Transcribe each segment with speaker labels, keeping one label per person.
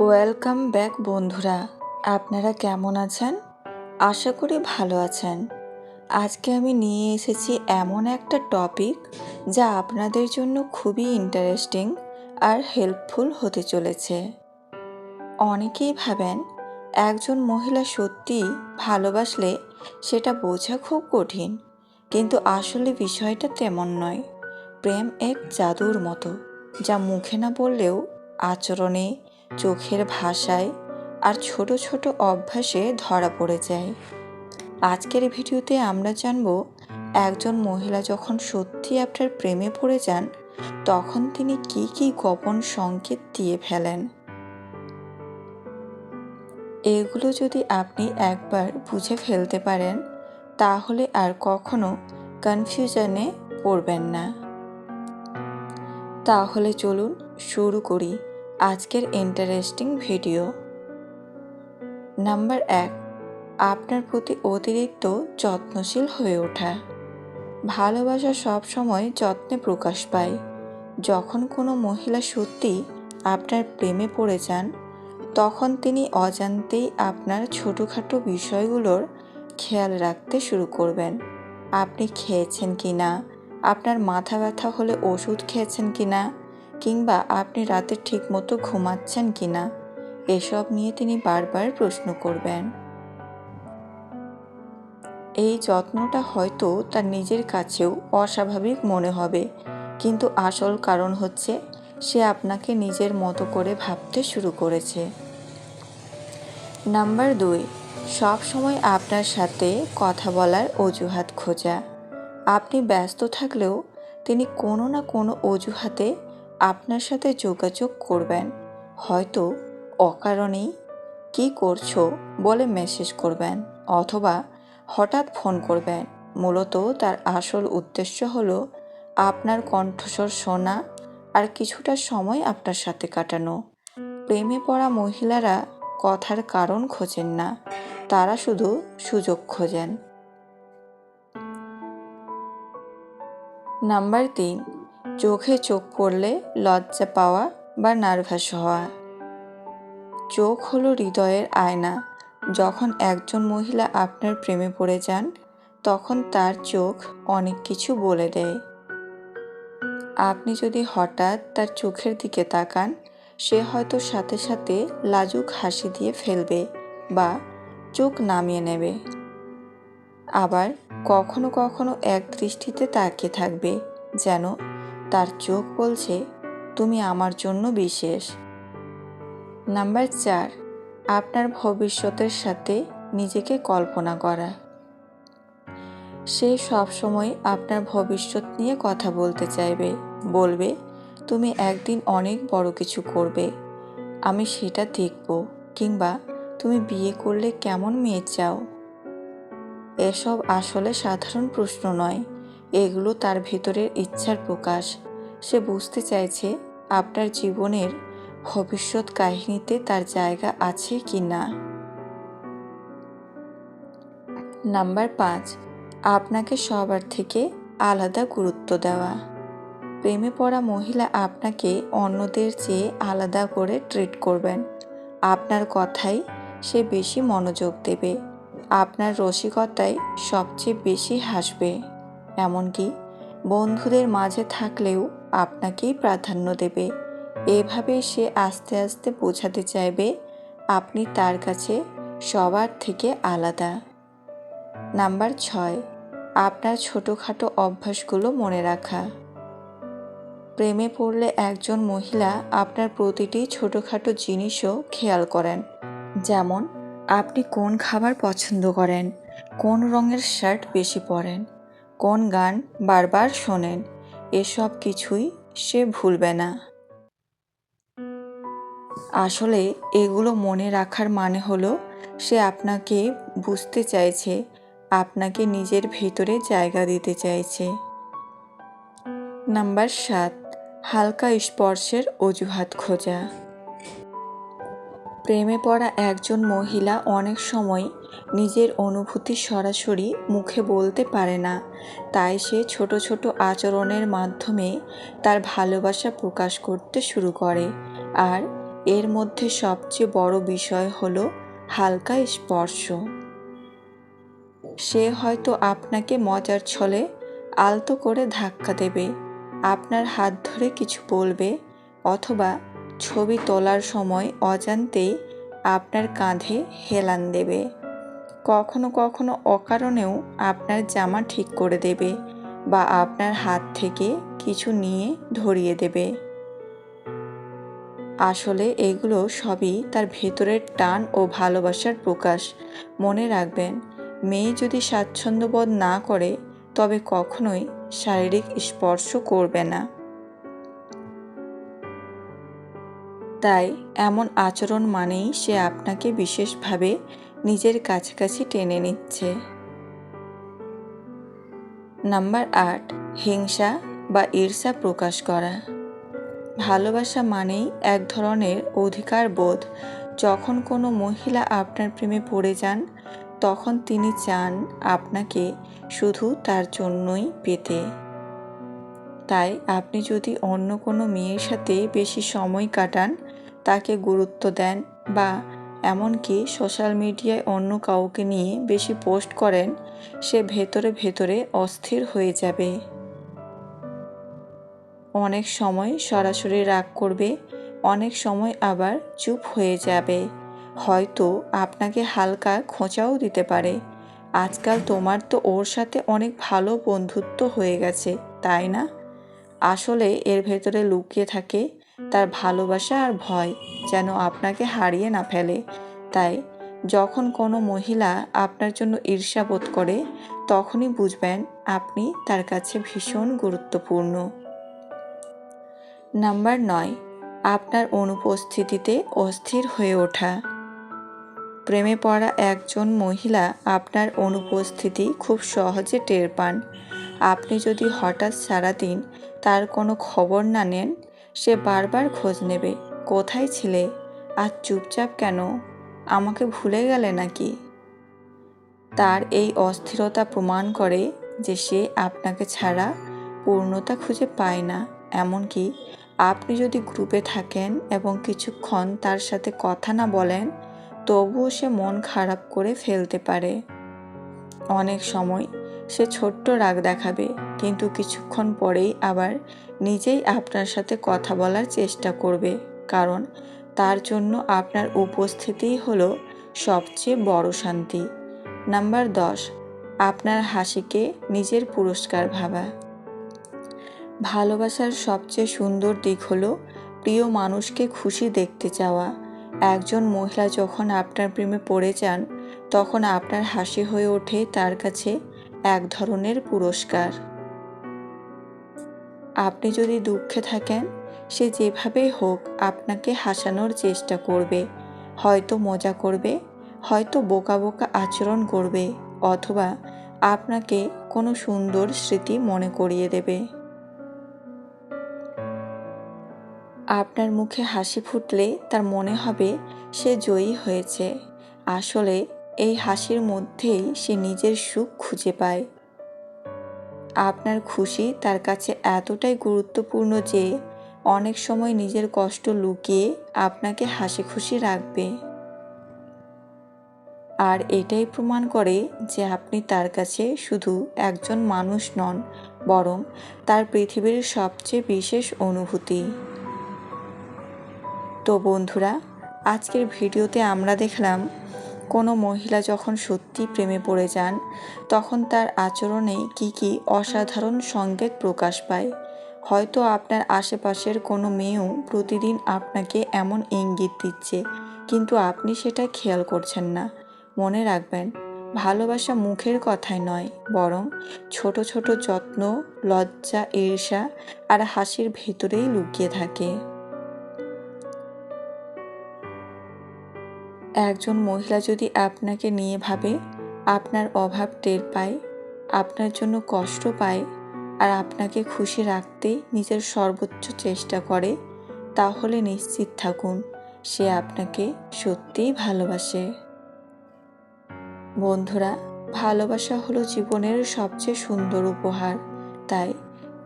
Speaker 1: Welcome back বন্ধুরা, আপনারা কেমন আছেন? আশা করি ভালো আছেন। আজকে আমি নিয়ে এসেছি এমন একটা টপিক যা আপনাদের জন্য খুবই ইন্টারেস্টিং আর হেল্পফুল হতে চলেছে। অনেকেই ভাবেন, একজন মহিলা সত্যিই ভালোবাসলে সেটা বোঝা খুব কঠিন, কিন্তু আসলে বিষয়টা তেমন নয়। প্রেম এক জাদুর মতো, যা মুখে না বললেও আচরণে চোখের ভাষায় আর ছোট ছোট অভ্যাসে ধরা পড়ে যায়। আজকের ভিডিওতে আমরা জানব, একজন মহিলা যখন সত্যি আপনার প্রেমে পড়ে যান, তখন তিনি কি কি গোপন সংকেত দিয়ে ফেলেন? এগুলো যদি আপনি একবার বুঝে ফেলতে পারেন, তাহলে আর কখনো কনফিউশনে পড়বেন না। তাহলে চলুন শুরু করি। আজকের ইন্টারেস্টিং ভিডিও নাম্বার এক, আপনার প্রতি অতিরিক্ত যত্নশীল হয়ে ওঠা। ভালোবাসা সবসময় যত্নে প্রকাশ পায়। যখন কোনো মহিলা সত্যি আপনার প্রেমে পড়ে যান, তখন তিনি অজান্তেই আপনার ছোটোখাটো বিষয়গুলোর খেয়াল রাখতে শুরু করবেন। আপনি খেয়েছেন কি না আপনার মাথা ব্যথা হলে ওষুধ খেয়েছেন কি না কিংবা আপনি রাতে ঠিকমতো ঘুমাচ্ছেন কি না এসব নিয়ে তিনি বারবার প্রশ্ন করবেন। এই যত্নটা হয়তো তার নিজের কাছেও অস্বাভাবিক মনে হবে, কিন্তু আসল কারণ হচ্ছে সে আপনাকে নিজের মতো করে ভাবতে শুরু করেছে। নাম্বার দুই, সব সময় আপনার সাথে কথা বলার অজুহাত খোঁজা। আপনি ব্যস্ত থাকলেও তিনি কোনো না কোনো অজুহাতে আপনার সাথে যোগাযোগ করবেন। হয়তো অকারণেই কি করছ বলে মেসেজ করবেন অথবা হঠাৎ ফোন করবেন। মূলত তার আসল উদ্দেশ্য হলো আপনার কণ্ঠস্বর শোনা আর কিছুটা সময় আপনার সাথে কাটানো। প্রেমে পড়া মহিলারা কথার কারণ খোঁজেন না, তারা শুধু সুযোগ খোঁজেন। নাম্বার তিন চোখে চোখ পড়লে লজ্জা পাওয়া বা নার্ভাস হওয়া। চোখ হলো হৃদয়ের আয়না। যখন একজন মহিলা আপনার প্রেমে পড়ে যান, তখন তার চোখ অনেক কিছু বলে দেয়। আপনি যদি হঠাৎ তার চোখের দিকে তাকান, সে হয়তো সাথে সাথে লাজুক হাসি দিয়ে ফেলবে বা চোখ নামিয়ে নেবে। আবার কখনো কখনো এক দৃষ্টিতে তাকিয়ে থাকবে যেন তার চোখ বলছে, তুমি আমার জন্য বিশেষ। নাম্বার চার, আপনার ভবিষ্যতের সাথে নিজেকে কল্পনা করা। সে সবসময় আপনার ভবিষ্যৎ নিয়ে কথা বলতে চাইবে, বলবে, তুমি একদিন অনেক বড় কিছু করবে। আমি সেটা দেখব, কিংবা তুমি বিয়ে করলে কেমন মেয়ে চাও? এসব আসলে সাধারণ প্রশ্ন নয়। এগুলো তার ভেতরের ইচ্ছার প্রকাশ। সে বুঝতে চাইছে আপনার জীবনের ভবিষ্যৎ কাহিনীতে তার জায়গা আছে কি না। নাম্বার পাঁচ, আপনাকে সবার থেকে আলাদা গুরুত্ব দেওয়া। প্রেমে পড়া মহিলা আপনাকে অন্যদের চেয়ে আলাদা করে ট্রিট করবেন। আপনার কথাই সে বেশি মনোযোগ দেবে। আপনার রসিকতায় সবচেয়ে বেশি হাসবে। এমনকি বন্ধুদের মাঝে থাকলেও আপনাকেই প্রাধান্য দেবে। এভাবেই সে আস্তে আস্তে বোঝাতে চাইবে আপনি তার কাছে সবার থেকে আলাদা। নাম্বার ছয়, আপনার ছোটোখাটো অভ্যাসগুলো মনে রাখা। প্রেমে পড়লে একজন মহিলা আপনার প্রতিটি ছোটোখাটো জিনিসও খেয়াল করেন। যেমন, আপনি কোন খাবার পছন্দ করেন, কোন রঙের শার্ট বেশি পরেন কোন গান বারবার শোনেন, এসব কিছুই সে ভুলবে না। আসলে এগুলো মনে রাখার মানে হলো, সে আপনাকে বুঝতে চাইছে, আপনাকে নিজের ভেতরে জায়গা দিতে চাইছে। নাম্বার সাত, হালকা স্পর্শের অজুহাত খোঁজা। প্রেমে পড়া একজন মহিলা অনেক সময় নিজের অনুভূতি সরাসরি মুখে বলতে পারে না। তাই সে ছোট ছোট আচরণের মাধ্যমে তার ভালোবাসা প্রকাশ করতে শুরু করে। আর এর মধ্যে সবচেয়ে বড় বিষয় হলো হালকা স্পর্শ। সে হয়তো আপনাকে মজার ছলে আলতো করে ধাক্কা দেবে, আপনার হাত ধরে কিছু বলবে, অথবা ছবি তোলার সময় অজান্তেই আপনার কাঁধে হেলান দেবে। কখনো কখনো অকারণেও আপনার জামা ঠিক করে দেবে বা আপনার হাত থেকে কিছু নিয়ে ধরিয়ে দেবে। আসলে এগুলো সবই তার ভেতরের টান ও ভালোবাসার প্রকাশ। মনে রাখবেন, মেয়ে যদি স্বাচ্ছন্দ্যবোধ না করে, তবে কখনোই শারীরিক স্পর্শ করবে না। তাই এমন আচরণ মানেই সে আপনাকে বিশেষভাবে নিজের কাছাকাছি টেনে নিচ্ছে। নাম্বার আট, হিংসা বা ঈর্ষা প্রকাশ করা। ভালোবাসা মানেই এক ধরনের অধিকার বোধ। যখন কোনো মহিলা আপনার প্রেমে পড়ে যান, তখন তিনি চান আপনাকে শুধু তার জন্যই পেতে। তাই আপনি যদি অন্য কোনো মেয়ের সাথে বেশি সময় কাটান তাকে গুরুত্ব দেন বা এমনকি সোশ্যাল মিডিয়ায় অন্য কাউকে নিয়ে বেশি পোস্ট করেন, সে ভেতরে ভেতরে অস্থির হয়ে যাবে। অনেক সময় সরাসরি রাগ করবে, অনেক সময় আবার চুপ হয়ে যাবে। হয়তো আপনাকে হালকা খোঁচাও দিতে পারে। আজকাল তোমার তো ওর সাথে অনেক ভালো বন্ধুত্ব হয়ে গেছে, তাই না? আসলে এর ভেতরে লুকিয়ে থাকে তার ভালোবাসা আর ভয় যেন আপনাকে হারিয়ে না ফেলে। তাই যখন কোনো মহিলা আপনার জন্য ঈর্ষা বোধ করে, তখনই বুঝবেন আপনি তার কাছে ভীষণ গুরুত্বপূর্ণ। নাম্বার নয়, আপনার অনুপস্থিতিতে অস্থির হয়ে ওঠা। প্রেমে পড়া একজন মহিলা আপনার অনুপস্থিতি খুব সহজে টের পান। আপনি যদি হঠাৎ সারাদিন তার কোনো খবর না নেন সে বারবার খোঁজ নেবে, কোথায় ছিলে? আর চুপচাপ কেন? আমাকে ভুলে গেলে নাকি? তার এই অস্থিরতা প্রমাণ করে যে সে আপনাকে ছাড়া পূর্ণতা খুঁজে পায় না। এমনকি আপনি যদি গ্রুপে থাকেন এবং কিছুক্ষণ তার সাথে কথা না বলেন, তবুও সে মন খারাপ করে ফেলতে পারে। অনেক সময় সে ছোট্ট রাগ দেখাবে, কিন্তু কিছুক্ষণ পরেই আবার নিজেই আপনার সাথে কথা বলার চেষ্টা করবে, কারণ তার জন্য আপনার উপস্থিতিই হলো সবচেয়ে বড় শান্তি। নাম্বার দশ, আপনার হাসিকে নিজের পুরস্কার ভাবা। ভালোবাসার সবচেয়ে সুন্দর দিক হলো প্রিয় মানুষকে খুশি দেখতে চাওয়া। একজন মহিলা যখন আপনার প্রেমে পড়ে যান, তখন আপনার হাসি হয়ে ওঠে তার কাছে এক ধরনের পুরস্কার। আপনি যদি দুঃখে থাকেন, সে যেভাবেই হোক আপনাকে হাসানোর চেষ্টা করবে। হয়তো মজা করবে, হয়তো বোকা বোকা আচরণ করবে, অথবা আপনাকে কোনো সুন্দর স্মৃতি মনে করিয়ে দেবে। আপনার মুখে হাসি ফুটলে তার মনে হবে সে জয়ী হয়েছে। আসলে এই হাসির মধ্যেই সে নিজের সুখ খুঁজে পায়। আপনার খুশি তার কাছে এতটাই গুরুত্বপূর্ণ যে অনেক সময় নিজের কষ্ট লুকিয়ে আপনাকে হাসি খুশি রাখবে। আর এটাই প্রমাণ করে যে আপনি তার কাছে শুধু একজন মানুষ নন, বরং তার পৃথিবীর সবচেয়ে বিশেষ অনুভূতি। তো বন্ধুরা, আজকের ভিডিওতে আমরা দেখলাম কোনো মহিলা যখন সত্যি প্রেমে পড়ে যান, তখন তার আচরণে কি কি অসাধারণ সংকেত প্রকাশ পায়? হয়তো আপনার আশেপাশের কোনো মেয়েও প্রতিদিন আপনাকে এমন ইঙ্গিত দিচ্ছে, কিন্তু আপনি সেটা খেয়াল করছেন না। মনে রাখবেন, ভালোবাসা মুখের কথায় নয়, বরং ছোট ছোট যত্ন, লজ্জা, ঈর্ষা আর হাসির ভেতরেই লুকিয়ে থাকে। একজন মহিলা যদি আপনাকে নিয়ে ভাবে, আপনার অভাব টের পায়, আপনার জন্য কষ্ট পায় আর আপনাকে খুশি রাখতে নিজের সর্বোচ্চ চেষ্টা করে, তাহলে নিশ্চিত থাকুন, সে আপনাকে সত্যিই ভালোবাসে। বন্ধুরা, ভালোবাসা হলো জীবনের সবচেয়ে সুন্দর উপহার। তাই,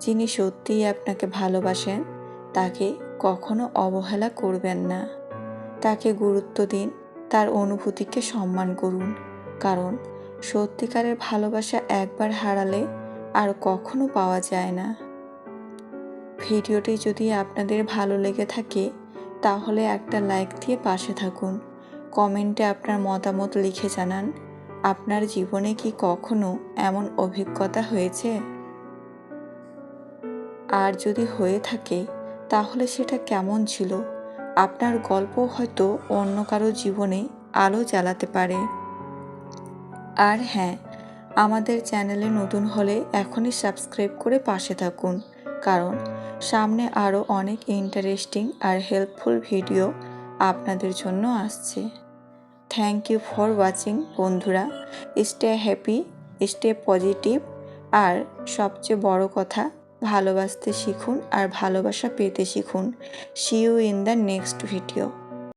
Speaker 1: যিনি সত্যিই আপনাকে ভালোবাসেন, তাকে কখনো অবহেলা করবেন না। তাকে গুরুত্ব দিন তার অনুভূতিকে সম্মান করুন। কারণ, সত্যিকারের ভালোবাসা একবার হারালে আর কখনো পাওয়া যায় না। ভিডিওটি যদি আপনাদের ভালো লেগে থাকে, তাহলে একটা লাইক দিয়ে পাশে থাকুন। কমেন্টে আপনার মতামত লিখে জানান, আপনার জীবনে কি কখনো এমন অভিজ্ঞতা হয়েছে? আর যদি হয়ে থাকে, তাহলে সেটা কেমন ছিল? আপনার গল্প হয়তো অন্য কারও জীবনে আলো জ্বালাতে পারে। আর হ্যাঁ আমাদের চ্যানেলে নতুন হলে এখনই সাবস্ক্রাইব করে পাশে থাকুন, কারণ সামনে আরও অনেক ইন্টারেস্টিং আর হেল্পফুল ভিডিও আপনাদের জন্য আসছে। থ্যাংক ইউ ফর ওয়াচিং বন্ধুরা। স্টে হ্যাপি স্টে পজিটিভ আর সবচেয়ে বড় কথা ভালোবাসতে শিখুন আর ভালোবাসা পেতে শিখুন। See you in the next video